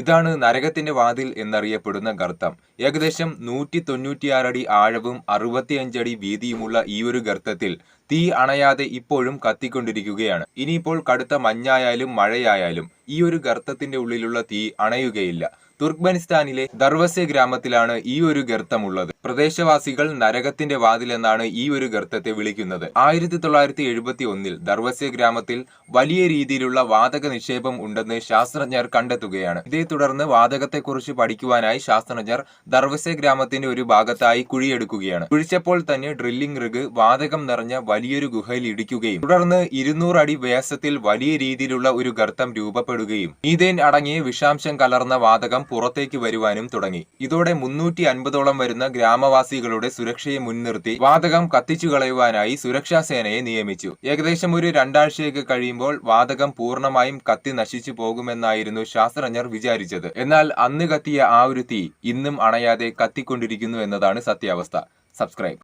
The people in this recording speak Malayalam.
ഇതാണ് നരകത്തിന്റെ വാതിൽ എന്നറിയപ്പെടുന്ന ഗർത്തം. ഏകദേശം നൂറ്റി തൊണ്ണൂറ്റിയാറ് അടി ആഴവും അറുപത്തിയഞ്ചടി വീതിയുമുള്ള ഈ ഒരു ഗർത്തത്തിൽ തീ അണയാതെ ഇപ്പോഴും കത്തിക്കൊണ്ടിരിക്കുകയാണ്. ഇനിയിപ്പോൾ കടുത്ത മഞ്ഞായാലും മഴയായാലും ഈ ഒരു ഗർത്തത്തിന്റെ ഉള്ളിലുള്ള തീ അണയുകയില്ല. തുർക്ക്മെനിസ്ഥാനിലെ ദർവസെ ഗ്രാമത്തിലാണ് ഈ ഒരു ഗർത്തമുള്ളത്. പ്രദേശവാസികൾ നരകത്തിന്റെ വാതിൽ എന്നാണ് ഈ ഒരു ഗർത്തത്തെ വിളിക്കുന്നത്. ആയിരത്തി തൊള്ളായിരത്തി എഴുപത്തി ഒന്നിൽ ദർവസെ ഗ്രാമത്തിൽ വലിയ രീതിയിലുള്ള വാതക നിക്ഷേപം ഉണ്ടെന്ന് ശാസ്ത്രജ്ഞർ കണ്ടെത്തുകയാണ്. ഇതേ തുടർന്ന് വാതകത്തെക്കുറിച്ച് പഠിക്കുവാനായി ശാസ്ത്രജ്ഞർ ദർവസെ ഗ്രാമത്തിന്റെ ഒരു ഭാഗത്തായി കുഴിയെടുക്കുകയാണ്. കുഴിച്ചപ്പോൾ തന്നെ ഡ്രില്ലിംഗ് റിഗ് വാതകം നിറഞ്ഞ വലിയൊരു ഗുഹയിൽ ഇടിക്കുകയും തുടർന്ന് ഇരുന്നൂറ് അടി വ്യാസത്തിൽ വലിയ രീതിയിലുള്ള ഒരു ഗർത്തം രൂപപ്പെടുകയും മീതേൻ അടങ്ങിയ വിഷാംശം കലർന്ന വാതകം പുറത്തേക്ക് വരുവാനും തുടങ്ങി. ഇതോടെ മുന്നൂറ്റി അൻപതോളം വരുന്ന ഗ്രാമവാസികളുടെ സുരക്ഷയെ മുൻനിർത്തി വാതകം കത്തിച്ചു കളയുവാനായി സുരക്ഷാ സേനയെ നിയമിച്ചു. ഏകദേശം ഒരു രണ്ടാഴ്ചയൊക്കെ കഴിയുമ്പോൾ വാതകം പൂർണമായും കത്തി നശിച്ചു പോകുമെന്നായിരുന്നു ശാസ്ത്രജ്ഞർ വിചാരിച്ചത്. എന്നാൽ അന്ന് കത്തിയ ആ ഒരു തീ ഇന്നും അണയാതെ കത്തിക്കൊണ്ടിരിക്കുന്നു എന്നതാണ് സത്യാവസ്ഥ. സബ്സ്ക്രൈബ്.